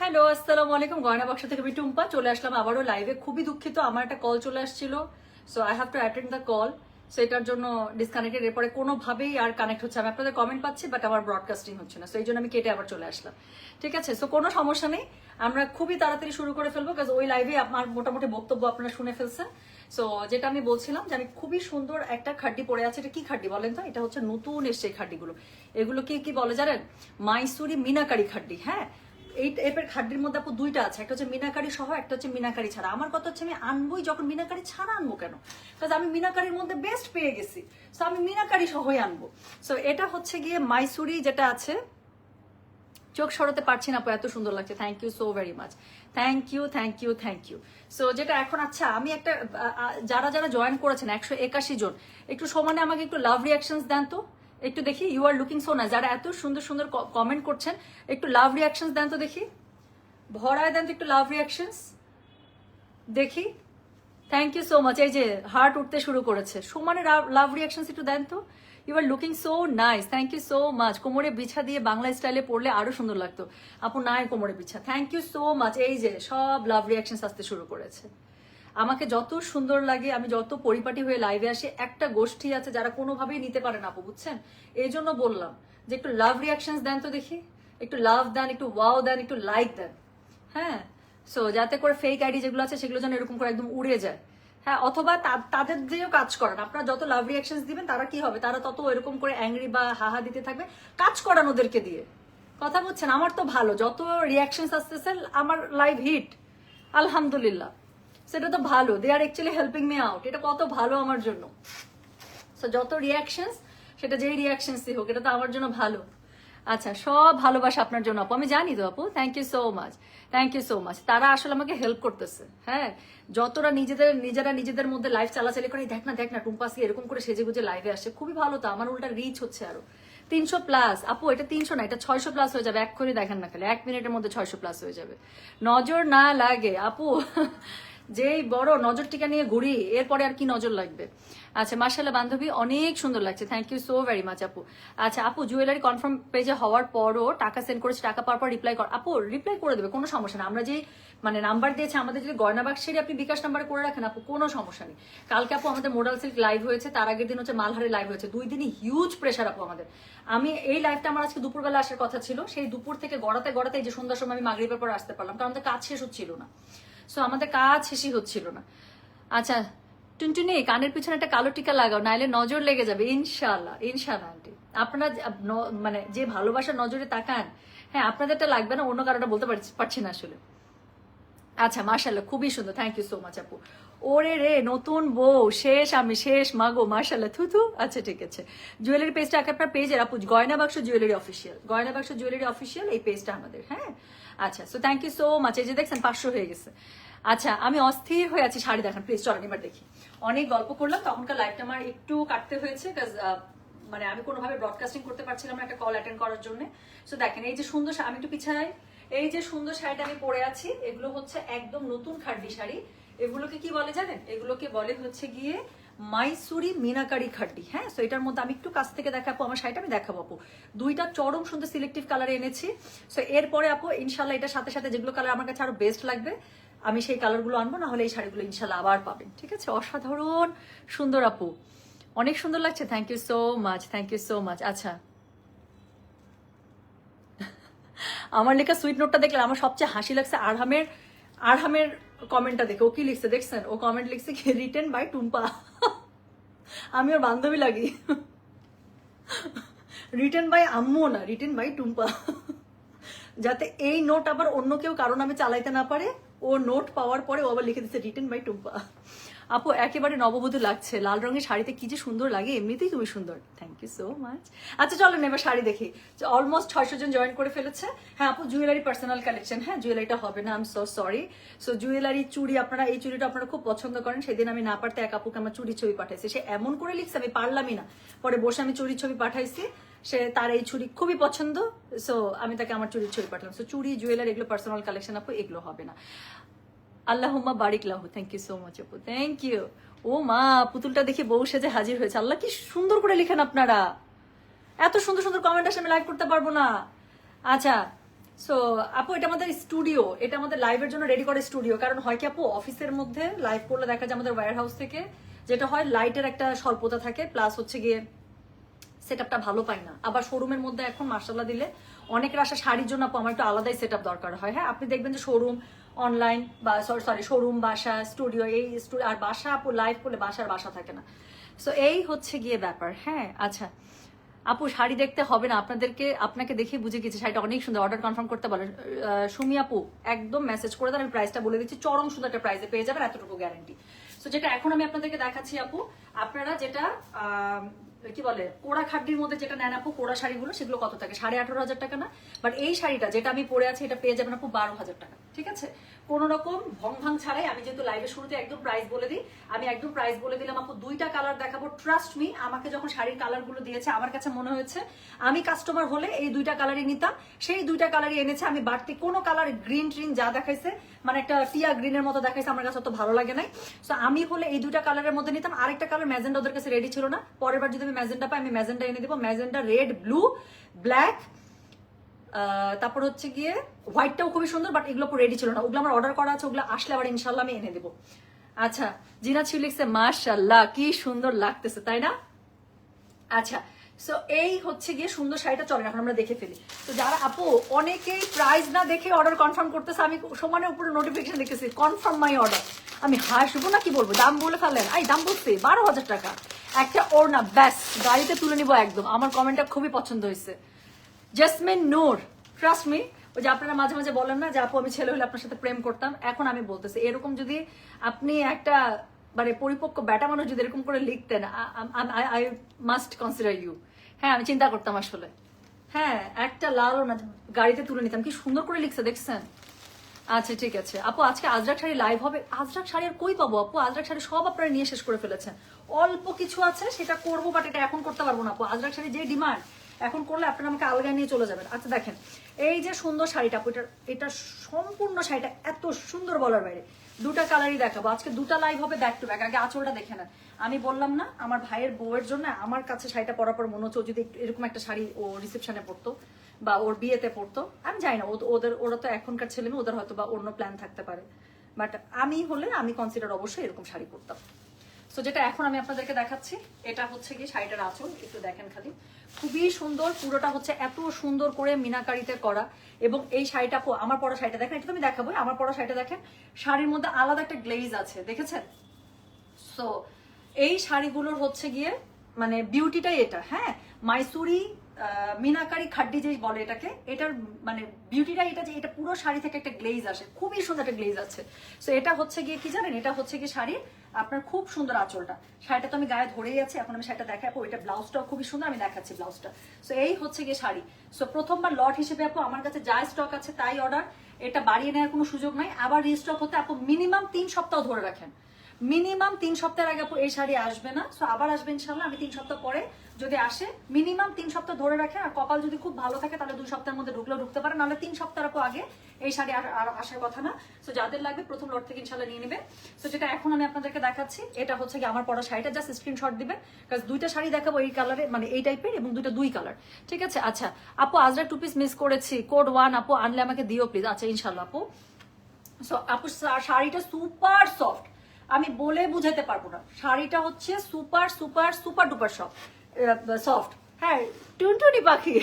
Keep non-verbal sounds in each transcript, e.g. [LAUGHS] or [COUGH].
Hello, আসসালামু আলাইকুম। গয়না বাক্স থেকে আমি টুম্পা, চলে আসলাম আবারও লাইভে খুবই দুঃখিত, আমার একটা কল চলে আসছিল। So I have to attend the call so এটার জন্য ডিসকানেক্টেড এরপরে কোনোভাবেই আর কানেক্ট হচ্ছে আমি আপনাদের কমেন্ট পাচ্ছি বাট আমার ব্রডকাস্টিং হচ্ছে না। সো এই জন্য আমি কেটে আবার চলে আসলাম। ঠিক আছে? সো কোনো সমস্যা নেই। আমরা খুবই তাড়াতাড়ি শুরু করে ফেলব কাজ ওই লাইভে আমার মোটামুটি বক্তব্য আপনারা শুনে ফেলছেন। সো যেটা আমি বলছিলাম যে, আমি খুবই সুন্দর একটা খাড্ডি পড়ে আছে। এটা কি খাড্ডি বলেন তো? এটা হচ্ছে নতুন এসছে খাড্ডিগুলো। এগুলো কি কি বলে জানেন? মাইসুরি মিনাকারি খাড্ডি হ্যাঁ? এই টাইপের খাড্ডির মধ্যে আপু দুইটা আছে। একটা হচ্ছে মিনাকারি সহ, একটা হচ্ছে মিনাকারি ছাড়া। আমার কথা হচ্ছে আমি আনবোই যখন মিনাকারি ছাড়া আনব কেন? কাজ আমি মিনাকারির মধ্যে বেস্ট পেয়ে গেছি। সো আমি মিনাকারি সহই আনব। সো এটা হচ্ছে গিয়ে মাইসুরি যেটা আছে। চোখ সরাতে পারছি না এত সুন্দর লাগছে। Thank you so very much thank you thank you thank you so যেটা এখন আচ্ছা আমি একটা যারা যারা জয়েন করেছেন, একশো একাশি জন, একটু সমানে আমাকে একটু লাভ রিয়াকশনস দেন তো? একটু দেখি ইউ আর লুকিং সো না যারা এত সুন্দর সুন্দর কমেন্ট করছেন, একটু লাভ রিয়াকশনস দেন তো দেখি। ভরায় দেন তো একটু লাভ রিয়াকশনস দেখি। থ্যাংক ইউ সো মাচ এই যে হার্ট উঠতে শুরু করেছে। সমানে লাভ রিয়াকশনস একটু দেন তো। You are looking so nice thank you so much কোমরে বিছা দিয়ে বাংলা স্টাইলে পড়লে আরও সুন্দর লাগতো। আপু, নাই কোমরে বিছা। থ্যাংক ইউ সো মাচ এই যে সব লাভ রিয়াকশনস আসতে শুরু করেছে। আমাকে যত সুন্দর লাগে, আমি যত পরিপাটি হয়ে লাইভে আসি, একটা গোষ্ঠী আছে যারা কোনোভাবেই নিতে পারে না আপু, বুঝছেন? এই জন্য বললাম যে একটু লাভ রিয়াকশনস দেন তো দেখি। একটু লাভ দেন, একটু ওয়াও দেন, একটু লাইক দেন। হ্যাঁ? সো যাতে করে ফেক আইডি যেগুলো আছে, সেগুলো যেন এরকম করে একদম উড়ে যায়। হ্যাঁ অথবা তাদের দিয়েও কাজ করান। আপনারা যত লাভ রিয়াকশনস দিবেন, তারা কি হবে? তারা তত এরকম করে অ্যাংরি বা হাহা দিতে থাকবে। কাজ করান ওদেরকে দিয়ে। কথা বলছেন? আমার তো ভালো। যত রিয়াকশনস আসতেছে, আমার লাইভ হিট আলহামদুলিল্লাহ। সেটা তো ভালো they are actually helping me out এটা কত ভালো আমার জন্য। সো যত রিয়াকশনস সেটা যেই রিয়াকশনসই হোক, এটা তো আমার জন্য ভালো। আচ্ছা সব ভালোবাসা আপনার জন্য আপু, আমি জানি তো আপু thank you so much thank you so much তারা আসলে আমাকে হেল্প করতেছে হ্যাঁ? যতটা নিজেদের, নিজেরা নিজেদের মধ্যে লাইফ চালাচালি করে দেখ না দেখ না টুম্পাসি এরকম করে সেজে গুজে লাইভে আসে খুবই ভালো তো, আমার উল্টা রিচ হচ্ছে আরও। তিনশো প্লাস আপু, এটা তিনশো না, এটা ছয়শো প্লাস হয়ে যাবে, এক করে দেখেন না খালি, এক মিনিটের মধ্যে ছয়শো প্লাস হয়ে যাবে। নজর না লাগে, আপু যেই বড় নজর টিকা নিয়ে ঘুরি, এরপরে আর কি নজর লাগবে। আচ্ছা মার্শাল্লাহ বান্ধবী, অনেক সুন্দর লাগছে। Thank you so very much আপু। আচ্ছা আপু জুয়েলারি কনফার্ম পেজে হওয়ার পরও টাকা সেন্ড করেছে, টাকা পাওয়ার পর রিপ্লাই কর আপু রিপ্লাই করে দেবে, কোনো সমস্যা না আমরা যে মানে নাম্বার দিয়েছে, আমাদের যদি গয়না বাক্সেরই আপনি বিকাশ নাম্বারে করে রাখেন, আপু, কোনো সমস্যা নেই। কালকে আপু আমাদের মোডাল সিল্ক লাইভ হয়েছে, তার আগের দিন হচ্ছে মালহারে লাইভ হয়েছে। দুই দিনই হিউজ প্রেশার আপু, আমাদের। আমি এই লাইভটা আমার আজকে দুপুরবেলা আসার কথা ছিল। সেই দুপুর থেকে গড়াতে গড়াতে যে সন্ধ্যার সময় আমি মাগরিবের পর আসতে পারলাম। কারণ আমাদের কাজ শেষ হচ্ছিল না। সো আমাদের কাজ শেষই হচ্ছিল না। আচ্ছা টুনটুনি, কানের পিছনে একটা কালো টিকা লাগাও, নাইলে নজর লেগে যাবে। ইনশাল্লাহ ইনশাল্লাহ আন্টি। আপনারা মানে যে ভালোবাসা নজরে তাকান হ্যাঁ আপনাদেরটা লাগবে না, অন্য কারোটা বলতে পারছি- না আসলে। আচ্ছা মার্শাল্লাহ খুবই সুন্দর। থ্যাংক ইউ সো মাচ আপু। ওরে রে, নতুন বউ, শেষ, আমি শেষ, মাগো মার্শাল্লাহ থুথু আচ্ছা ঠিক আছে। জুয়েলারি পেজটা আপনার পেজের আপু, গয়না বাক্স জুয়েলারি অফিসিয়াল গয়না বাক্স জুয়েলারি অফিসিয়াল এই পেজটা আমাদের হ্যাঁ? আচ্ছা so thank you so much এই যে দেখছেন, পাঁচশো হয়ে গেছে। আচ্ছা আমি অস্থির হয়ে আছি, শাড়ি দেখান প্লিজ চলেন, এবার দেখি। অনেক গল্প করলাম, তখনকার লাইফটা আমার একটু কাটতে হয়েছে মানে আমি কোনোভাবে ব্রডকাস্টিং করতে পারছিলাম একটা কল অ্যাটেন্ড করার জন্য। সো দেখেন, এই যে সুন্দর আমি একটু পিছাই। এই যে সুন্দর শাড়িটা আমি পরে আছি, এগুলো হচ্ছে একদম নতুন খাড্ডি শাড়ি। এগুলোকে কি বলে জানেন? এগুলোকে বলে হচ্ছে গিয়ে মাইসুরি মিনাকারি খাড্ডি। হ্যাঁ সো এটার মধ্যে আমি একটু কাছ থেকে দেখাবো, আমার শাড়িটা আমি দেখাবো আপু। দুইটা চরম সুন্দর সিলেক্টিভ কালারে এনেছি। সো এরপরে আপু ইনশাল্লাহ এটার সাথে সাথে যেগুলো কালার আমার কাছে আরও বেস্ট লাগবে, আমি সেই কালারগুলো আনব না হলে এই শাড়িগুলো ইনশাল্লাহ আবার পাবেন। ঠিক আছে? অসাধারণ সুন্দর আপু। অনেক সুন্দর লাগছে। Thank you so much thank you so much আচ্ছা। আমার লেখা সুইট নোটটা দেখলে আমার সবচেয়ে হাসি লাগছে আরহামের আরহামের কমেন্টটা দেখে, ও কি লিখছে দেখছেন? ও কমেন্ট লিখছে কি রিটেন বাই টুম্পা। আমি ওর বান্ধবী লাগি। রিটেন বাই আম্মু না রিটেন বাই টুম্পা। যাতে এই নোট আবার অন্য কেউ কারণ আমি চালাইতে না পারে, ও নোট পাওয়ার পরে ও আবার লিখে দিচ্ছে রিটেন বাই টুম্পা। আপু, একেবারে নববধূ লাগছে। লাল রঙের শাড়িতে কি যে সুন্দর লাগে, এমনিতেই তুমি সুন্দর। থ্যাংক ইউ সো মাচ আচ্ছা চলো এবার শাড়ি দেখি। অলমোস্ট ছয়শো জন জয়েন করে ফেলেছে। হ্যাঁ আপু জুয়েলারি পার্সোনাল কালেকশন হ্যাঁ জুয়েলারিটা হবে না I am so sorry so jewellery চুড়ি, আপনারা এই চুড়িটা আপনারা খুব পছন্দ করেন। সেদিন আমি না পারতে এক আপুকে আমার চুরি ছবি পাঠাইছি। সে এমন করে লিখছে, আমি পারলামই না। পরে বসে আমি চুরি ছবি পাঠাইছি। সে তার এই চুড়ি খুবই পছন্দ। সো আমি তাকে আমার চুরির ছবি পাঠালাম। সো চুড়ি জুয়েলারি এগুলো পার্সোনাল কালেকশন আপু, এগুলো হবে না। আল্লাহুম্মা বারিক লাহু। থ্যাংক ইউ সো মাচ আপু। থ্যাংক ইউ ও মা, পুতুলটা দেখে বউ সেজে হাজির হয়েছে। আল্লাহ, কি সুন্দর করে লিখেন আপনারা। এত সুন্দর সুন্দর কমেন্ট আসে, আমি লাইভ করতে পারব না। আচ্ছা সো আপু, এটা আমাদের স্টুডিও এটা আমাদের লাইভের জন্য রেডি করে স্টুডিও কারণ হয় কি, আপু, অফিসের মধ্যে লাইভ করলে দেখা যায় আমাদের ওয়্যার হাউস থেকে যেটা হয় লাইটের একটা স্বল্পতা থাকে প্লাস হচ্ছে গিয়ে সেট আপটা ভালো পাই না। আবার শোরুমের মধ্যে এখন মার্শাল্লাহ দিলে, অনেকের আসা শাড়ির জন্য, আপু, আমার একটু আলাদাই সেট দরকার হয়। হ্যাঁ আপনি দেখবেন যে শোরুম অনলাইন বা সরি শোরুম বাসা স্টুডিও এই আর বাসা আপু লাইভ করলে বাসার বাসা থাকে না। সো এই হচ্ছে গিয়ে ব্যাপার হ্যাঁ? আচ্ছা আপু শাড়ি দেখতে হবে না আপনাদেরকে আপনাকে দেখে বুঝে গেছি শাড়িটা অনেক সুন্দর অর্ডার কনফার্ম করতে আহ, সুমি আপু একদম মেসেজ করে দেন আমি প্রাইসটা বলে দিচ্ছি চরম সুন্দর একটা প্রাইসে পেয়ে যাবেন এতটুকু গ্যারান্টি সো যেটা এখন আমি আপনাদেরকে দেখাচ্ছি আপু আপনারা যেটা কি বলে কোড়া খাড্ডির মধ্যে যেটা নেন আপু কোড়া শাড়িগুলো সেগুলো কত থাকে? সাড়ে আঠারো হাজার টাকা না? বাট এই শাড়িটা যেটা আমি পরে আছি এটা পেয়ে যাবেন আপু বারো হাজার টাকা। ঠিক আছে? কোন রকম ভং ভাং ছাড়াই আমি যেহেতু লাইভের শুরুতে একদম প্রাইস বলে দিই, আমি একদম প্রাইস বলে দিলাম, আপু, দুইটা কালার দেখাবো ট্রাস্ট মি আমাকে যখন শাড়ির কালারগুলো দিয়েছে, আমার কাছে মনে হয়েছে, আমি কাস্টমার হলে এই দুইটা কালারই নিতাম, সেই দুইটা কালারই এনেছে, আমি বাড়তি কোনো কালার গ্রিন ট্রিন যা দেখাইছে মানে একটা টিয়া গ্রিনের মতো দেখাইছে, আমার কাছে অত ভালো লাগে নাই। সো আমি হলে এই দুইটা কালারের মধ্যে নিতাম, আরেকটা কালার ম্যাজেন্ডা ওদের কাছে রেডি ছিল না পরের বার যদি আমি ম্যাজেন্ডা পাই, আমি ম্যাজেন্ডা এনে দিব, ম্যাজেন্ডা রেড ব্লু ব্ল্যাক তারপর হচ্ছে গিয়ে হোয়াইটটাও খুবই সুন্দর বাট এগুলো রেডি ছিল না। ওগুলো আমার অর্ডার করা আছে, ওগুলো আসলে আবার ইনশাল্লাহ আমি এনে দেবো। আচ্ছা জিনা ছিল লিখছে মাশাল্লাহ কি সুন্দর লাগতেছে, তাই না? আচ্ছা সো এই হচ্ছে গিয়ে সুন্দর শাড়িটা চলে এখন আমরা দেখে ফেলি। তো যারা, আপু, অনেকেই প্রাইস না দেখে অর্ডার কনফার্ম করতেছে, আমি সমানের উপরে নোটিফিকেশন দেখতেছি কনফার্ম মাই অর্ডার আমি হাসবো না কি বলব? দাম বলে ফেলেন এই দাম বলছি, বারো হাজার টাকা। একটা ওড়না, ব্যাস, গাড়িতে তুলে নিবো একদম। আমার কমেন্টটা খুবই পছন্দ হয়েছে। জেসমিন নূর ট্রাস্ট মি ওই যে আপনারা মাঝে মাঝে বলেন না যে, আপু, আমি ছেলে হলে আপনার সাথে প্রেম করতাম। এখন আমি বলতেছি, এরকম যদি আপনি একটা মানে পরিপক্ক ব্যাটা মানুষ যদি এরকম করে লিখতেন আই মাস্ট কনসিডার ইউ হ্যাঁ আমি চিন্তা করতাম আসলে। হ্যাঁ একটা লালও না, গাড়িতে তুলে নিতাম। কি সুন্দর করে লিখছে, দেখছেন? আচ্ছা ঠিক আছে। আপু, আজকে আজরাক শাড়ি লাইভ হবে। আজরাক শাড়ি আর কই পাবো, আপু? আজরাক শাড়ি সব আপনারা নিয়ে শেষ করে ফেলেছেন। অল্প কিছু আছে, সেটা করব বাট এটা এখন করতে পারব না, আপু। আজরাক শাড়ি যে ডিমান্ড এখন করলে আপনারা আমাকে আলগা নিয়ে চলে যাবেন। আচ্ছা দেখেন, এই যে সুন্দর শাড়িটা এটার এটা সম্পূর্ণ শাড়িটা এত সুন্দর বলার বাইরে। দুটা কালারই দেখাবো। আজকে দুটা লাইভ হবে ব্যাক টু ব্যাক আগে আঁচলটা দেখে নেন। আমি বললাম না, আমার ভাইয়ের বউয়ের জন্য আমার কাছে শাড়িটা পরার পর মনে হচ্ছে যদি এরকম একটা শাড়ি ও রিসেপশনে পরতো বা ওর বিয়েতে পড়তো আমি জানি না ওদের, ওরা তো এখনকার ছেলে মেয়ে, ওদের হয়তো বা অন্য প্ল্যান থাকতে পারে। বাট আমি হলে আমি কনসিডার অবশ্যই এরকম শাড়ি পরতাম। সো যেটা এখন আমি আপনাদেরকে দেখাচ্ছি, এটা হচ্ছে কি শাড়িটার আঁচল, একটু দেখেন খালি। খুবই সুন্দর, পুরোটা হচ্ছে এত সুন্দর করে মিনাকারিতে করা। এবং এই শাড়িটা আমার পরা শাড়িটা দেখেন, এটা তো আমি দেখাবো, আমার পরা শাড়িটা দেখেন, শাড়ির মধ্যে আলাদা একটা গ্লেজ আছে, দেখেছেন? সো এই শাড়িগুলোর হচ্ছে গিয়ে মানে বিউটিটাই এটা হ্যাঁ? মাইসুরি মিনাকারি খাড্ডি যে বলে এটাকে, এটার মানে বিউটিটা এটা যে, এটা পুরো শাড়ি থেকে একটা গ্লেজ আসে, খুবই সুন্দর একটা গ্লেজ আছে। সো এটা হচ্ছে গিয়ে কি জানেন? এটা হচ্ছে গিয়ে শাড়ির আপনার খুব সুন্দর আঁচলটা। শাড়িটা তো আমি গায়ে ধরেই আছি, এখন আমি শাড়িটা দেখাবো। এটা ব্লাউজটাও খুবই সুন্দর, আমি দেখাচ্ছি ব্লাউজটা। সো এই হচ্ছে গিয়ে শাড়ি। সো প্রথমবার লট হিসেবে আপু, আমার কাছে যা স্টক আছে তাই অর্ডার এটা বাড়িয়ে নেওয়ার কোনো সুযোগ নাই। আবার রিস্টক হতে আপু মিনিমাম তিন সপ্তাহ ধরে রাখেন। মিনিমাম তিন সপ্তাহের আগে আপু, এই শাড়ি আসবে না। সো আবার আসবে ইনশাল্লাহ আমি তিন সপ্তাহ পরে যদি আসে মিনিমাম তিন সপ্তাহ ধরে রাখে, আর কপাল যদি খুব ভালো থাকে, তাহলে দুই সপ্তাহের মধ্যে ঢুকলেও ঢুকতে পারে, নাহলে তিন সপ্তাহ আগে এই শাড়ি আর আসার কথা না। সো যাদের লাগবে প্রথম লট থেকে ইনশাল্লাহ নিয়ে নেবে। সো যেটা এখন আমি আপনাদেরকে দেখাচ্ছি, এটা হচ্ছে কি আমার পড়া শাড়িটা জাস্ট স্ক্রিনশট দিবেন কারণ দুইটা শাড়ি দেখাবো এই কালারে মানে এই টাইপের এবং দুইটা দুই কালার ঠিক আছে? আচ্ছা আপু, আজরা টু পিস মিস করেছি। কোড ওয়ান আপু, আনলে আমাকে দিও প্লিজ আচ্ছা ইনশাল্লাহ আপু। সো আপু শাড়িটা সুপার সফট আমি বলে বুঝাতে পারব না। শাড়িটা হচ্ছে super super super duper soft soft হ্যাঁ টুনটুনি পাখি।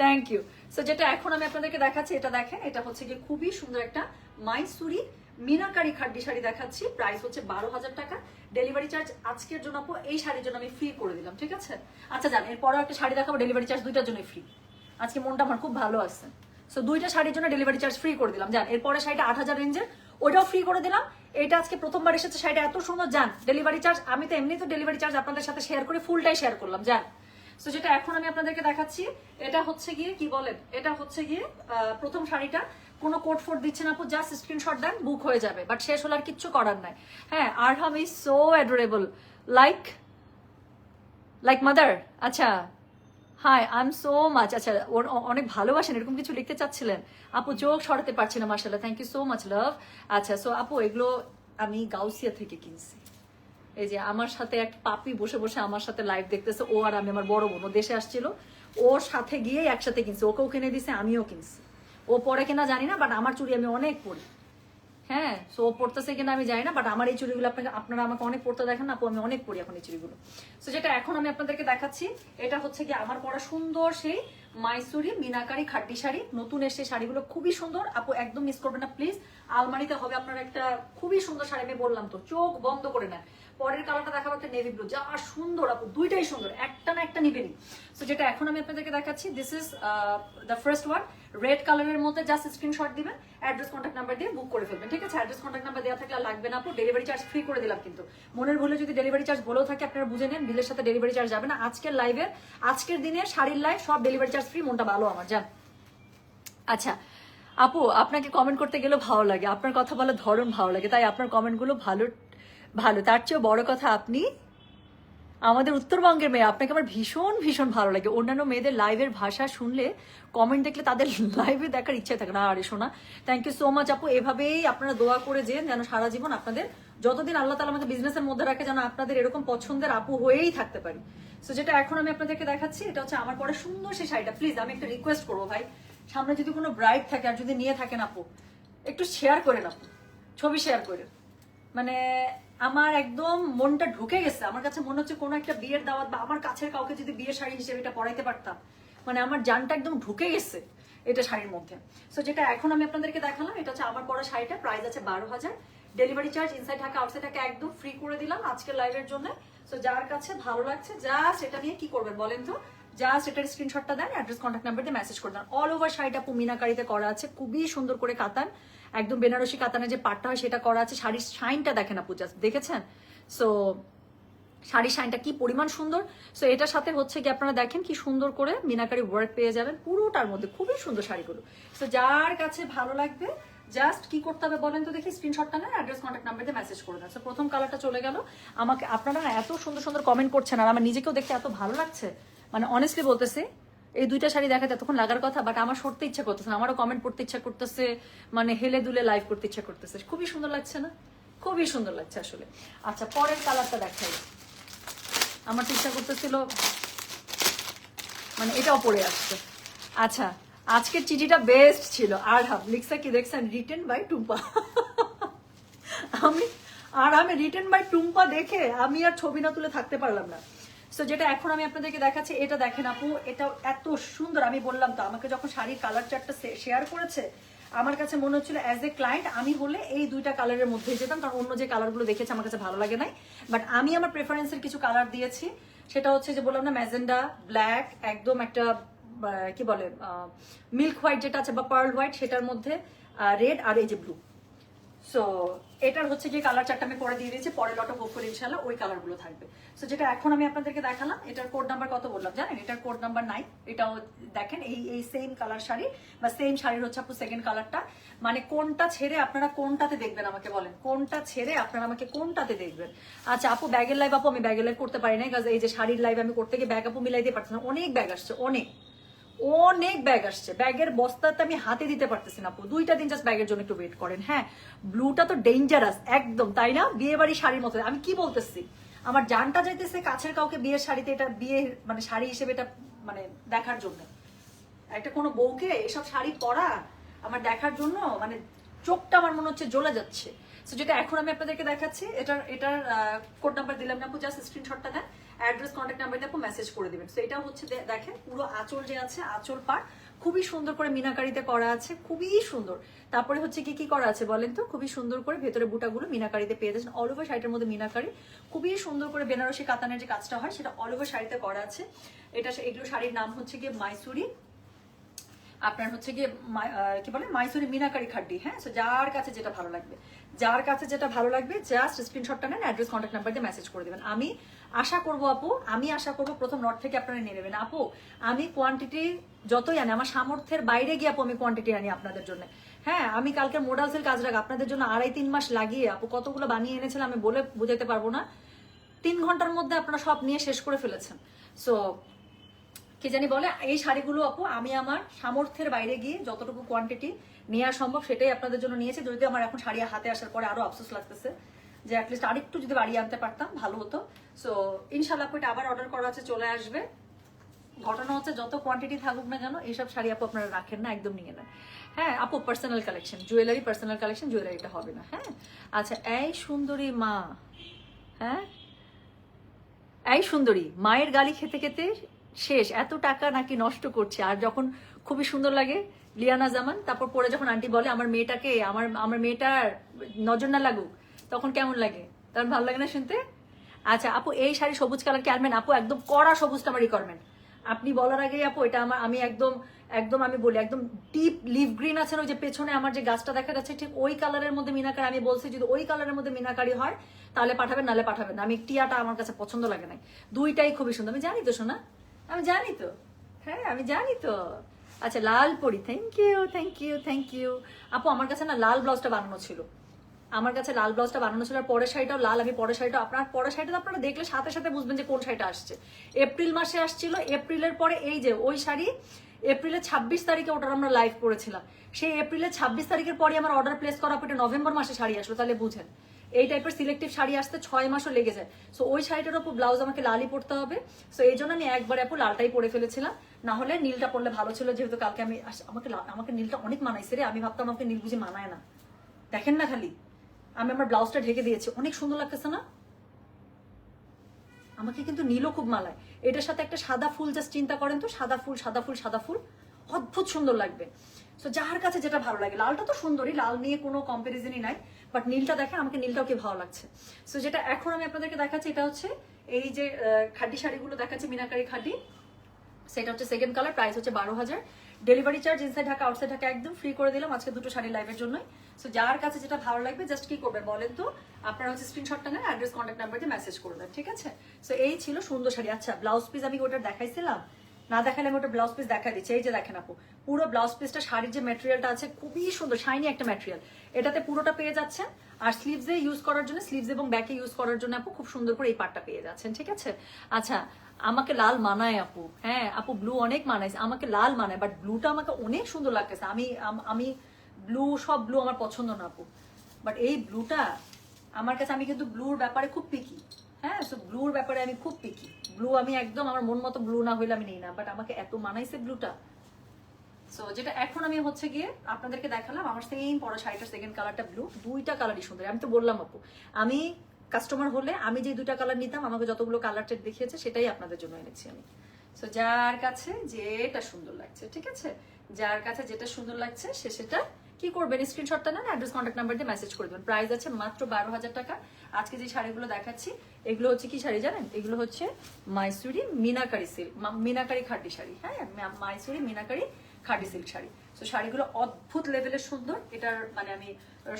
থ্যাংক ইউ সো যেটা এখন আমি আপনাদেরকে দেখাচ্ছি, এটা দেখেন, এটা হচ্ছে গিয়ে খুবই সুন্দর একটা মাইসুরি মিনাকারি খাড্ডি শাড়ি দেখাচ্ছি। প্রাইস হচ্ছে বারো হাজার টাকা। ডেলিভারি চার্জ আজকের জন্য আপু, এই শাড়ির জন্য আমি ফ্রি করে দিলাম, ঠিক আছে? আচ্ছা জান এরপরেও একটা শাড়ি দেখাবো ডেলিভারি চার্জ দুইটার জন্য ফ্রি আজকে মনটা আমার খুব ভালো আসছে সো দুইটা শাড়ির জন্য ডেলিভারি চার্জ ফ্রি করে দিলাম। জান এরপরে শাড়িটা আট হাজার রেঞ্জের ওইটাও ফ্রি করে দিলাম। এটা আজকে প্রথমবার এসেছে, শাড়িটা এত সুন্দর। যান ডেলিভারি চার্জ আমি তো এমনি তো ডেলিভারি চার্জ আপনাদের সাথে শেয়ার করে ফুলটাই শেয়ার করলাম যান সো যেটা এখন আমি আপনাদেরকে দেখাচ্ছি, এটা হচ্ছে গিয়ে, কি বলেন? এটা হচ্ছে গিয়ে প্রথম শাড়িটা। কোনো কোড দিচ্ছে না আপু জাস্ট স্ক্রিনশট দেন বুক হয়ে যাবে। বাট শেষ হলে আর কিচ্ছু করার নাই। হ্যাঁ আর Arham is so adorable like like mother আচ্ছা। Hi I am so much আচ্ছা ওর অনেক ভালোবাসেন, এরকম কিছু লিখতে চাচ্ছিলেন। আপু চোখ সরাতে পারছি না মার্শাল্লাহ thank you so much love আচ্ছা সো আপু, এগুলো আমি গাউসিয়া থেকে কিনছি। এই যে আমার সাথে এক পাপি বসে বসে আমার সাথে লাইভ দেখতেছে, ও আর আমি, আমার বড় বোন দেশে আসছিল। ওর সাথে গিয়ে একসাথে কিনছি, ওকেও কিনে দিছে, আমিও কিনছি। ও পরে কিনা জানি না বাট আমার চুড়ি আমি অনেক পরি। হ্যাঁ সো পড়তেছে কিনা আমি জানি না বাট আমার এই চুড়িগুলো আপনাকে, আপনারা আমাকে অনেক পড়তে দেখেন না আপু, আমি অনেক পড়ি এখন এই চুড়িগুলো। সো যেটা এখন আমি আপনাদেরকে দেখাচ্ছি, এটা হচ্ছে কি আমার পড়া সুন্দর সেই মাইসুরি মিনাকারি খাড্ডি শাড়ি। নতুন এসে শাড়িগুলো খুবই সুন্দর। আপু, একদম মিস করবেন না প্লিজ আলমারিতে হবে আপনার একটা খুবই সুন্দর শাড়ি, আমি বললাম তো, চোখ বন্ধ করে নেন। পরের কালারটা দেখাবো একটা নেভি ব্লু যা সুন্দর আপু, দুইটাই সুন্দর, একটা না একটা নিবেনি সো যেটা এখন আমি আপনাদেরকে দেখাচ্ছি this is the first one red কালারের মধ্যে জাস্ট স্ক্রিনশট দিবেন অ্যাড্রেস কন্ট্যাক্ট নাম্বার দিয়ে বুক করে ফেলবেন, ঠিক আছে? অ্যাড্রেস কন্ট্যাক্ট নাম্বার দেওয়া থাকলে লাগবে না আপু ডেলিভারি চার্জ ফ্রি করে দিলাম কিন্তু। মনের ভুলে যদি ডেলিভারি চার্জ বলেও থাকে, আপনারা বুঝে নেন, বিলের সাথে ডেলিভারি চার্জ যাবে না। আজকের লাইভের আজকের দিনে শাড়ির লাইভ সব ডেলিভারি চার্জ ফ্রি মনটা ভালো আমার, যান। আচ্ছা আপু, আপনাকে কমেন্ট করতে গেলেও ভালো লাগে, আপনার কথা বলার ধরন ভালো লাগে, তাই আপনার কমেন্টগুলো ভালো ভালো, তার চেয়েও বড় কথা আপনি আমাদের উত্তরবঙ্গের মেয়ে। আপনাকে আমার ভীষণ ভীষণ ভালো লাগে। অন্যান্য মেয়েদের লাইভের ভাষা শুনলে কমেন্ট দেখলে তাদের [LAUGHS] লাইভে দেখার ইচ্ছা থাকে না। আরে শোনা থ্যাংক ইউ সো মাচ আপু। এভাবেই আপনারা দোয়া করে যেন যেন সারা জীবন আপনাদের, যতদিন আল্লাহ তালা আমাদের বিজনেসের মধ্যে রাখে, যেন আপনাদের এরকম পছন্দের আপু হয়েই থাকতে পারি। সো যেটা এখন আমি আপনাদেরকে দেখাচ্ছি, এটা হচ্ছে আমার পরে সুন্দর সেই শাড়িটা। প্লিজ আমি একটা রিকোয়েস্ট করব ভাই। সামনে যদি কোনো ব্রাইড থাকে, আর যদি নিয়ে থাকেন আপু, একটু শেয়ার করেন আপু ছবি শেয়ার করেন মানে আমার একদম মনটা ঢুকে গেছে। আমার কাছে মনে হচ্ছে কোনো একটা বিয়ের দাওয়াত বা আমার কাছের কাউকে যদি বিয়ের শাড়ি হিসেবে এটা পরাইতে পারতাম। মানে আমার জানটা একদম ঢুকে গেছে এটা শাড়ির মধ্যে। সো যেটা এখন আমি আপনাদেরকে দেখালাম, এটা হচ্ছে আমার পরা শাড়িটা। প্রাইস আছে বারো হাজার। Delivery charge inside Dhaka outside Dhaka একদম ফ্রি করে দিলাম আজকের লাইভের জন্য। সো যার কাছে ভালো লাগছে যা সেটা নিয়ে কি করবেন বলেন তো? জাস্ট এটার স্ক্রিনশটটা দেন অ্যাড্রেস কন্ট্যাক্ট নাম্বার দিয়ে মেসেজ করে দেন। অল ওভার শাড়িটা পুমিনাকারিতে করা আছে। খুবই সুন্দর করে কাতান। একদম বেনারসি কাতানে যে পাটটা হয় সেটা করা আছে। শাড়ির শাইনটা দেখেন আপু জাস্ট দেখেছেন? সো শাড়ির শাইনটা কি পরিমাণ সুন্দর? সো এটার সাথে হচ্ছে কি আপনারা দেখেন কি সুন্দর করে মিনাকারি ওয়ার্ক পেয়ে যাবেন পুরোটার মধ্যে, খুবই সুন্দর শাড়িগুলো। সো যার কাছে ভালো লাগবে জাস্ট কি করতে হবে বলেন তো দেখি স্ক্রিনশটটা নেন অ্যাড্রেস কন্ট্যাক্ট নাম্বার দিয়ে মেসেজ করে দেন। সো প্রথম কালারটা চলে গেল। আমাকে, আপনারা এত সুন্দর সুন্দর কমেন্ট করছেন আর আমার নিজেকেও দেখতে এত ভালো লাগছে। মানে অনেস্টলি বলতেছি এই দুইটা শাড়ি দেখাতে এতক্ষণ লাগার কথা বাট আমার সরতে ইচ্ছা করতেছে আমারও কমেন্ট পড়তে ইচ্ছা করতেছে মানে হেলে দুলে লাইভ করতে ইচ্ছা করতেছে। খুবই সুন্দর লাগছে না? খুবই সুন্দর লাগছে আসলে। আচ্ছা পরের কালারটা দেখাই। আমার তো ইচ্ছা করতেছিল মানে এটাও পড়ে আসছে। আচ্ছা আজকের চিঠিটা বেস্ট ছিল। আর হাম লিখছে কি, দেখছেন রিটেন বাই টুম্পা। আমি আর আমি রিটেন বাই টুম্পা দেখে আমি আর ছবি না তুলে থাকতে পারলাম না। সো যেটা এখন আমি আপনাদেরকে দেখাচ্ছি, এটা দেখেন আপু, এটা এত সুন্দর। আমি বললাম তো, আমাকে যখন শাড়ির কালার চারটা শেয়ার করেছে, আমার কাছে মনে হচ্ছিল অ্যাজ এ ক্লায়েন্ট আমি হলে এই দুইটা কালারের মধ্যে যেতাম, কারণ অন্য যে কালারগুলো দেখেছে, আমার কাছে ভালো লাগে নাই। বাট আমি আমার প্রেফারেন্সের কিছু কালার দিয়েছি। সেটা হচ্ছে যে বললাম না ম্যাজেন্ডা ব্ল্যাক একদম একটা কি বলে মিল্ক হোয়াইট যেটা আছে, বা পার্ল হোয়াইট সেটার মধ্যে রেড আর এই যে ব্লু সো এটার হচ্ছে যে কালার চারটা আমি পরে দিয়ে দিয়েছি, পরে লট হোপফুল ইনশাল্লাহ ওই কালারগুলো থাকবে। সো যেটা এখন আমি আপনাদেরকে দেখালাম, এটার কোড নাম্বার কত বললাম জানেন? এটার কোড নাম্বার নাই এটাও দেখেন, এই এই সেম কালার শাড়ি বা সেম শাড়ির হচ্ছে আপু সেকেন্ড কালারটা মানে কোনটা ছেড়ে আপনারা কোনটাতে দেখবেন আমাকে বলেন? কোনটা ছেড়ে আপনারা আমাকে কোনটাতে দেখবেন? আচ্ছা আপু ব্যাগের লাইভ আপু, আমি ব্যাগের লাইভ করতে পারি না কাজ এই যে শাড়ির লাইভ আমি করতে গিয়ে ব্যাগ আপু, মিলাই দিয়ে পারছি অনেক ব্যাগ আসছে, অনেক। অনেক ব্যাগ আসছে। ব্যাগের বস্তাতে আমি হাতে দিতে পারতেছি না দুইটা দিন জাস্ট ব্যাগের জন্য একটু ওয়েট করেন। হ্যাঁ ব্লুটা তো ডেঞ্জারাস একদম, তাই না? বিয়ে বাড়ি শাড়ির মতো। আমি কি বলতেছি? আমার জানটা যাইতেছে কাছের কাউকে বিয়ের শাড়িতে এটা বিয়ে মানে শাড়ি হিসেবে এটা মানে দেখার জন্য। একটা কোনো বউকে এসব শাড়ি পরা আমার দেখার জন্য মানে চোখটা আমার মনে হচ্ছে জ্বলে যাচ্ছে। সো যেটা এখন আমি আপনাদেরকে দেখাচ্ছি, এটার এটার কোড নাম্বার দিলাম না আপু জাস্ট স্ক্রিনশটটা দেন অ্যাড্রেস কন্ট্যাক্ট নাম্বার দিয়ে মেসেজ করে দিবেন। সো এটা হচ্ছে দেখেন, পুরো আঁচল যে আছে, আঁচল পার খুবই সুন্দর করে মিনাকারিতে করা আছে, খুবই সুন্দর। তারপরে হচ্ছে কি কি করা আছে বলেন তো? খুবই সুন্দর করে ভেতরে বুটাগুলো মিনাকারিতে পেয়ে যাচ্ছেন। অল ওভার শাড়িটার মধ্যে মিনাকারি, খুবই সুন্দর করে বেনারসি কাতানের যে কাজটা হয়, সেটা অল ওভার শাড়িতে করা আছে। এটা এগুলো শাড়ির নাম হচ্ছে গিয়ে মাইসুরি, আপনার হচ্ছে গিয়ে কি বলে? মাইসুরি মিনাকারি খাড্ডি হ্যাঁ? সো যার কাছে যেটা ভালো লাগবে। যার কাছে যেটা ভালো লাগবে জাস্ট স্ক্রিনশটটা নেন অ্যাড্রেস কন্ট্যাক্ট নাম্বার দিয়ে মেসেজ করে দেবেন। আমি আশা করব আপু, আমি আশা করব প্রথম নট থেকে আপনারা নিয়ে নেবেন। আপু, আমি কোয়ান্টিটি যতই আনি, আমার সামর্থ্যের বাইরে গিয়ে আপু আমি কোয়ান্টিটি আনি আপনাদের জন্য। হ্যাঁ আমি কালকে মোডাল সেল কাজ রাখ, আপনাদের জন্য আড়াই তিন মাস লাগিয়ে আপু কতগুলো বানিয়ে এনেছিলাম আমি বলে বোঝাতে পারব না। তিন ঘণ্টার মধ্যে আপনারা সব নিয়ে শেষ করে ফেলেছেন। সো কি জানি বলে, এই শাড়িগুলো আপু, আমি আমার সামর্থ্যের বাইরে গিয়ে যতটুকু কোয়ান্টিটি নেওয়া সম্ভব, সেটাই আপনাদের জন্য নিয়েছি। যদি আমার এখন শাড়ি হাতে আসার পরে আরও আফসোস লাগতেছে যে অ্যাটলিস্ট আরেকটু যদি বাড়িয়ে আনতে পারতাম, ভালো হতো। সো ইনশাল্লাহ আপু, এটা আবার অর্ডার করা আছে, চলে আসবে। ঘটনা হচ্ছে, যত কোয়ান্টিটি থাকুক না কেন, এইসব শাড়ি আপু আপনারা রাখেন না, একদম নিয়ে নেন। হ্যাঁ আপু personal collection jewellery personal collection জুয়েলারিটা হবে না হ্যাঁ? আচ্ছা এই সুন্দরী মা হ্যাঁ? এই সুন্দরী, মায়ের গালি খেতে খেতে শেষ, এত টাকা নাকি নষ্ট করছে। আর যখন খুবই সুন্দর লাগে, লিয়ানা জামান, তারপর পরে যখন আন্টি বলে, আমার মেয়েটাকে, আমার আমার মেয়েটার নজর না লাগুক তখন কেমন লাগে? তখন ভালো লাগে না শুনতে? আচ্ছা আপু, এই শাড়ি সবুজ কালার কি আনবেন আপু, একদম কড়া সবুজটা আমার রিকোয়ারমেন্ট আপনি বলার আগেই আপু, এটা আমার, আমি একদম একদম আমি বলি, একদম ডিপ লিভ গ্রিন আছে ওই যে পেছনে আমার যে গাছটা দেখা যাচ্ছে, ঠিক ওই কালারের মধ্যে মিনাকারি, আমি বলছি যদি ওই কালারের মধ্যে মিনাকারি হয়, তাহলে পাঠাবেন নাহলে পাঠাবেন। না। আমি টিয়াটা আমার কাছে পছন্দ লাগে নাই। দুইটাই খুবই সুন্দর। আমি জানি তো শোনা আমি জানি তো। হ্যাঁ আমি জানি তো। আচ্ছা লাল পরি thank you thank you thank you আপু, আমার কাছে না লাল ব্লাউজটা বানানো ছিল। আমার কাছে লাল ব্লাউজটা বানানো ছিল আর পরের শাড়িটাও লাল, আমি পরের শাড়িটা আপনার, পরের শাড়িটা আপনারা দেখলে সাথে সাথে বুঝবেন যে কোন শাড়িটা আসছে। এপ্রিল মাসে আসছিল, এপ্রিলের পরে এই যে ওই শাড়ি, এপ্রিলের ছাব্বিশ তারিখে ওটার আমরা লাইভ করেছিলাম। সেই এপ্রিলের ছাব্বিশ তারিখের পরে আমার অর্ডার প্লেস করা এটা নভেম্বর মাসে শাড়ি আসলো, তাহলে বুঝেন। এই টাইপের সিলেক্টিভ শাড়ি আসতে ছয় মাসও লেগে যায়। সো ওই শাড়িটার উপর ব্লাউজ আমাকে লালই পড়তে হবে। সো এই জন্য আমি একবার আপু লালটাই পরে ফেলেছিলাম। না হলে নীলটা পরলে ভালো ছিল, যেহেতু কালকে আমি আমাকে আমাকে নীলটা অনেক মানাইছে রে। আমি ভাবতাম আমাকে নীল বুঝি মানায় না। দেখেন না খালি। আমি আমার ব্লাউজটা ঢেকে দিয়েছি। অনেক সুন্দর লাগতেছে না? আমাকে কিন্তু নীলও খুব মালায় এটার সাথে একটা সাদা ফুল জাস্ট চিন্তা করেন তো, সাদা ফুল সাদা ফুল সাদা ফুল। অদ্ভুত সুন্দর লাগবে। সো যার কাছে যেটা ভালো লাগে, লালটা তো সুন্দরই, লাল নিয়ে কোনো কম্পারিজনই নাই। বাট নীলটা দেখে আমাকে নীলটাও কি ভালো লাগছে? সো যেটা এখন আমি আপনাদেরকে দেখাচ্ছি, এটা হচ্ছে এই যে খাড্ডি শাড়িগুলো দেখাচ্ছে মিনাকারি খাড্ডি সেটা হচ্ছে সেকেন্ড কালার প্রাইস হচ্ছে বারো হাজার। Delivery charge inside Dhaka outside Dhaka একদম ফ্রি করে দিলাম আজকে দুটো শাড়ি লাইভের জন্যই। সো যার কাছে যেটা ভালো লাগবে জাস্ট কি করবেন বলেন তো? আপনারা হচ্ছে স্ক্রিনশটটা নেন অ্যাড্রেস কন্ট্যাক্ট নাম্বার দিয়ে মেসেজ করে দেন, ঠিক আছে? সো এই ছিল সুন্দর শাড়ি। আচ্ছা ব্লাউজ পিস আমি ওটা দেখাইছিলাম? না দেখালে আমি ওটা ব্লাউজ পিস দেখা দিচ্ছি। এই যে দেখেন আপু, পুরো ব্লাউজ পিসটা শাড়ির যে ম্যাটেরিয়ালটা আছে, খুবই সুন্দর শাইনি একটা ম্যাটেরিয়াল এটাতে পুরোটা পেয়ে যাচ্ছেন। আর স্লিভসে ইউজ করার জন্য স্লিভস এবং ব্যাকে ইউজ করার জন্য আপু খুব সুন্দর করে এই পার্টটা পেয়ে যাচ্ছেন, ঠিক আছে? আচ্ছা আমাকে লাল মানায় আপু। হ্যাঁ আপু ব্লু অনেক মানাইছে আমাকে লাল মানায় বাট ব্লুটা আমাকে অনেক সুন্দর লাগতেছে। আমি আমি ব্লু সব ব্লু আমার পছন্দ না আপু। বাট এই ব্লুটা আমার কাছে, আমি কিন্তু ব্লুর ব্যাপারে খুব পিকি হ্যাঁ সো ব্লুর ব্যাপারে আমি খুব পিকি ব্লু আমি একদম আমার মন মতো ব্লু না হইলে আমি নিই না বাট আমাকে এত মানাইছে ব্লুটা সো যেটা এখন আমি হচ্ছে গিয়ে আপনাদেরকে দেখালাম, আমার সেম পরা শাড়িটার সেকেন্ড কালারটা ব্লু দুইটা কালারই সুন্দর। আমি তো বললাম আপু, আমি কাস্টমার হলে আমি যে দুইটা কালার নিতাম, আমাকে যতগুলো কালার চেট দেখিয়েছে, সেটাই আপনাদের জন্য এনেছি আমি। সো যার কাছে যেটা সুন্দর লাগছে, ঠিক আছে? যার কাছে যেটা সুন্দর লাগছে, সে সেটা কি করবেন? স্ক্রিনশটটা নেন অ্যাড্রেস কন্ট্যাক্ট নাম্বার দিয়ে মেসেজ করে দেবেন। প্রাইস আছে মাত্র বারো হাজার টাকা। আজকে যে শাড়িগুলো দেখাচ্ছি, এগুলো হচ্ছে কি শাড়ি জানেন? এগুলো হচ্ছে মাইসুরি মিনাকারি সিল্ক মিনাকারি খাটি শাড়ি। হ্যাঁ মাইসুরি মিনাকারি খাটি সিল্ক শাড়ি। তো শাড়িগুলো অদ্ভুত লেভেলের সুন্দর। এটার মানে আমি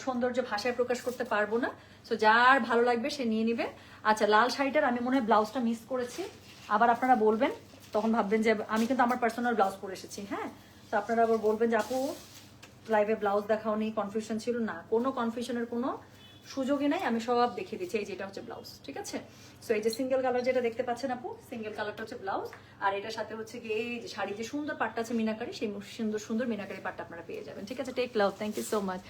সৌন্দর্য ভাষায় প্রকাশ করতে পারব না। তো যার ভালো লাগবে সে নিয়ে নিবে। আচ্ছা লাল শাড়িটার আমি মনে হয় ব্লাউজটা মিস করেছি। আবার আপনারা বলবেন, তখন ভাববেন যে আমি কিন্তু আমার পার্সোনাল ব্লাউজ পরে এসেছি। হ্যাঁ তো আপনারা আবার বলবেন যে, আপু লাইভে ব্লাউজ দেখাও নেই কনফিউশন ছিল না। কোনো কনফিউশনের কোনো সুযোগই নাই, আমি সব দেখিয়ে দিচ্ছি। এই যেটা হচ্ছে ব্লাউজ ঠিক আছে? সো এই যে সিঙ্গেল কালার যেটা দেখতে পাচ্ছেন আপু সিঙ্গেল কালারটা হচ্ছে ব্লাউজ আর এটার সাথে হচ্ছে গিয়ে এই যে শাড়ি যে সুন্দর পাটটা আছে মিনাকারি, সেই সুন্দর সুন্দর মিনাকারি পাটটা আপনারা পেয়ে যাবেন, ঠিক আছে? Take love thank you so much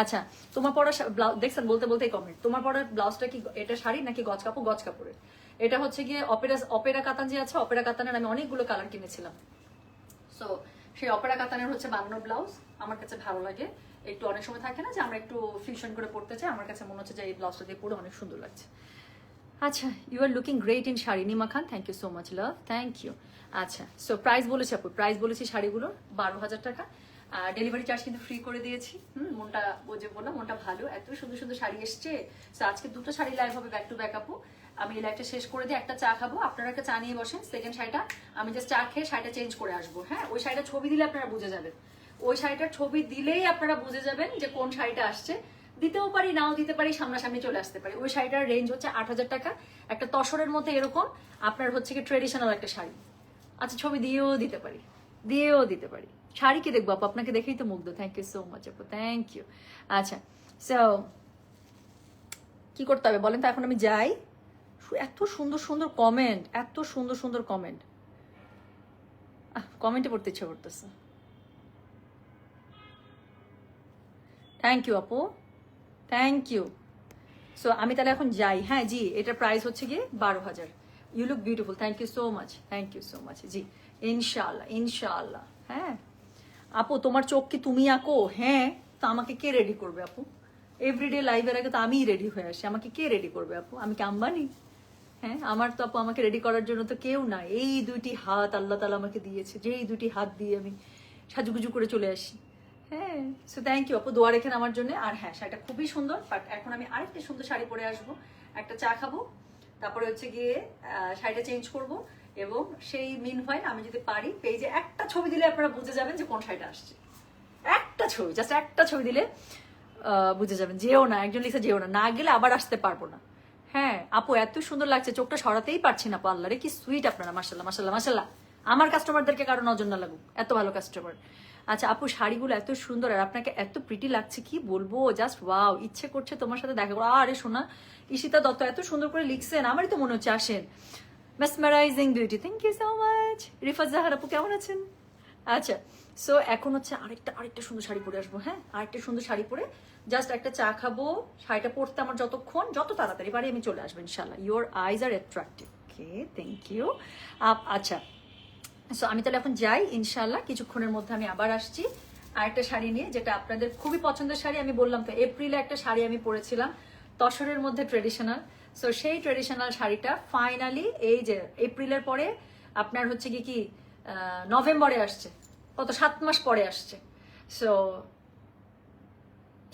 আচ্ছা তোমার পরা ব্লাউজ দেখছেন, বলতে বলতেই কমেন্ট তোমার পরা ব্লাউজটা কি এটা শাড়ি নাকি গজ কাপড় গজ কাপড়ের এটা হচ্ছে গিয়ে অপেরা অপেরা কাতান যে আছে, অপেরা কাতানের আমি অনেকগুলো কালার কিনেছিলাম। সো সেই অপেরা কাতানের হচ্ছে বানানো ব্লাউজ আমার কাছে ভালো লাগে। একটু অনেক সময় থাকে না যে আমরা একটু ফিউশন করে পড়তে চাই আমার কাছে মনে হচ্ছে যে এই ব্লাউজটা দিয়ে পরে অনেক সুন্দর লাগছে। আচ্ছা you are looking great in sari. Nima Khan thank you so much love thank you আচ্ছা সো প্রাইস বলেছি আপু প্রাইস বলেছি শাড়িগুলো বারো হাজার টাকা। আর ডেলিভারি চার্জ কিন্তু ফ্রি করে দিয়েছি। হুম মনটা বোঝে বললাম মনটা ভালো। এত সুন্দর সুন্দর শাড়ি এসছে। So, আজকে দুটো শাড়ি লাইভ হবে ব্যাক টু ব্যাক আপু। আমি এই লাইভটা শেষ করে দিয়ে একটা চা খাব। আপনারা একটা চা নিয়ে বসেন। সেকেন্ড শাড়িটা আমি জাস্ট চা খেয়ে শাড়িটা চেঞ্জ করে আসব। হ্যাঁ ওই শাড়িটা ছবি দিলে আপনারা বুঝে যাবেন। ওই শাড়িটার ছবি দিলেই আপনারা বুঝে যাবেন যে কোন শাড়িটা আসছে। দিতেও পারি, নাও দিতে পারি, সামনাসামনি চলে আসতে পারি। ওই শাড়িটার রেঞ্জ হচ্ছে আট হাজার টাকা। একটা তসরের মধ্যে এরকম, আপনার হচ্ছে কি ট্রেডিশনাল একটা শাড়ি। আচ্ছা ছবি দিয়েও দিতে পারি, দিয়েও দিতে পারি। শাড়ি কি দেখব আপু? আপনাকে দেখেই তো মুগ্ধ। থ্যাংক ইউ সো মাচ আপু থ্যাংক ইউ আচ্ছা সো কি করতে হবে বলেন তো? এখন আমি যাই। এত সুন্দর সুন্দর কমেন্ট এত সুন্দর সুন্দর কমেন্ট কমেন্টে পড়তে ইচ্ছা করতেছে। থ্যাংক ইউ আপু থ্যাংক ইউ সো আমি তাহলে এখন যাই। হ্যাঁ জি, এটার প্রাইস হচ্ছে গিয়ে বারো হাজার। You look beautiful thank you so much thank you so much জি, ইনশাআল্লাহ ইনশাআল্লাহ। হ্যাঁ। আপু তোমার চোখ কি তুমি আঁকো? হ্যাঁ তো আমাকে কে রেডি করবে আপু এভরিডে লাইভের আগে তো আমিই রেডি হয়ে আসি। আমাকে কে রেডি করবে আপু আমি কি আম্বানি? হ্যাঁ আমার তো আপু আমাকে রেডি করার জন্য তো কেউ নাই। এই দুইটি হাত আল্লাহ তালা আমাকে দিয়েছে। যে এই দুইটি হাত দিয়ে আমি সাজুগুজু করে চলে আসি। হ্যাঁ সো থ্যাংক ইউ আপু, দোয়া রেখেন আমার জন্য। আর হ্যাঁ শাড়িটা খুবই সুন্দর বাট এখন আমি আরেকটা সুন্দর শাড়ি পরে আসব। একটা চা খাব, তারপরে হচ্ছে গিয়ে শাড়িটা চেঞ্জ করব এবং সেই মিন ফাইল আমি যদি পারি পেজে একটা ছবি দিলে আপনারা বুঝে যাবেন যে কোন শাড়িটা আসছে। একটা ছবি জাস্ট একটা ছবি দিলে বুঝে যাবেন। যেও না, একজন লিখে যেও না না গেলে আবার আসতে পারব না। হ্যাঁ আপু, এত সুন্দর লাগছে, চোখটা সরাতেই পারছি না পার্লারে কি সুইট আপনারা মাসাল্লাহ মাসাল্লাহ মাসাল্লাহ আমার কাস্টমারদেরকে কারও নজর না লাগুক, এত ভালো কাস্টমার আচ্ছা আপু, শাড়িগুলো এত সুন্দর আর আপনাকে এত প্রিটি লাগছে, কি বলব? জাস্ট ওয়াও ইচ্ছে করছে তোমার সাথে দেখা করো আরে শোনা ঈশিতা দত্ত এত সুন্দর করে লিখছেন, আমারই তো মনে হচ্ছে আসেন। Mesmerising beauty thank you so much Rifat Jahar আপু, কেমন আছেন? আচ্ছা সো এখন হচ্ছে আরেকটা আরেকটা সুন্দর শাড়ি পরে আসব হ্যাঁ? আরেকটা সুন্দর শাড়ি পরে জাস্ট একটা চা খাব, শাড়িটা পরতে আমার যতক্ষণ, যত তাড়াতাড়ি বাড়ি আমি চলে আসব ইনশাল্লাহ your eyes are attractive okay thank you আচ্ছা সো আমি তাহলে এখন যাই ইনশাল্লাহ কিছুক্ষণের মধ্যে আমি আবার আসছি। আর একটা শাড়ি নিয়ে, যেটা আপনাদের খুবই পছন্দের শাড়ি, আমি বললাম তো, এপ্রিলে একটা শাড়ি আমি পরেছিলাম, তসরের মধ্যে ট্রেডিশনাল সো সেই ট্রেডিশনাল শাড়িটা ফাইনালি এই যে, এপ্রিলের পরে আপনার হচ্ছে কি কি নভেম্বরে আসছে, কত, সাত মাস পরে আসছে। সো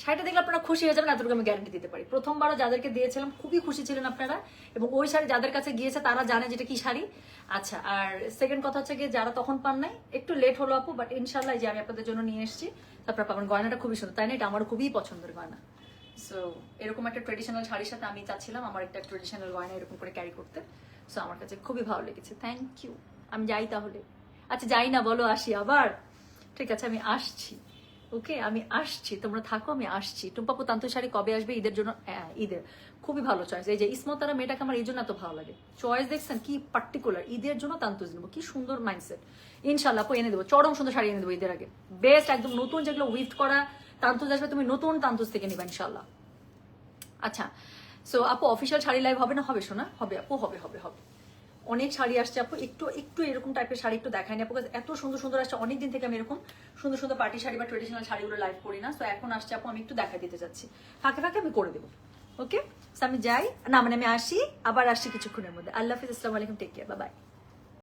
শাড়িটা দেখলে আপনারা খুশি হয়ে যাবেন, এতটুকু আমি গ্যারান্টি দিতে পারি। প্রথমবারও যাদেরকে দিয়েছিলাম, খুবই খুশি ছিলেন আপনারা। এবং ওই শাড়ি যাদের কাছে গিয়েছে, তারা জানে যেটা কি শাড়ি। আচ্ছা আর সেকেন্ড কথা হচ্ছে গিয়ে, যারা তখন পান নাই, একটু লেট হলো আপু বাট ইনশাল্লাহ যে আমি আপনাদের জন্য নিয়ে এসেছি, তারপর পাবেন গয়নাটা খুবই সুন্দর। তাই না? এটা আমার খুবই পছন্দের গয়না। সো এরকম একটা ট্রেডিশনাল শাড়ির সাথে আমি চাচ্ছিলাম, আমার একটা ট্রেডিশনাল গয়না এরকম করে ক্যারি করতে। সো আমার কাছে খুবই ভালো লেগেছে। থ্যাংক ইউ আমি যাই তাহলে। আচ্ছা যাই না, বলো, আসি আবার। ঠিক আছে, আমি আসছি। ওকে আমি আসছি তোমরা থাকো আমি আসছি। টুম্পাপু শাড়ি কবে আসবে? ঈদের জন্য হ্যাঁ, ঈদের। খুবই ভালো চয়েস এই যে ইসমতারা মেয়েটাকে আমার এই জন্য এত ভালো লাগে। চয়েস দেখছেন কি পার্টিকুলার ঈদের জন্য তান্তুজ নেব কি সুন্দর মাইন্ডসেট ইনশাল্লাহ এনে দেবো। চরম সুন্দর শাড়ি এনে দেবো ঈদের আগে। বেস্ট একদম নতুন যেগুলো উইফট করা তান্তুজ আসবে তুমি নতুন তান্তুজ থেকে নিবা ইনশাল্লাহ আচ্ছা সো আপু অফিসিয়াল শাড়ি লাইভ হবে না? হবে শোনা হবে আপু হবে হবে হবে। অনেক শাড়ি আসছে আপু। একটু একটু এরকম টাইপের শাড়ি একটু দেখায়নি আপু কাছে এত সুন্দর সুন্দর আসছে। অনেক দিন থেকে আমি এরকম সুন্দর সুন্দর পার্টি শাড়ি বা ট্রেডিশনাল শাড়িগুলো লাইভ করি না। সো এখন আসছে আপু, আমি একটু দেখা দিতে যাচ্ছি ফাঁকে ফাঁকে আমি করে দেবো। ওকে আমি যাই। না মানে আমি আসি, আবার আসছি কিছুক্ষণের মধ্যে। আল্লাহ হাফিজ, আসসালামু আলাইকুম টেক কেয়ার বাই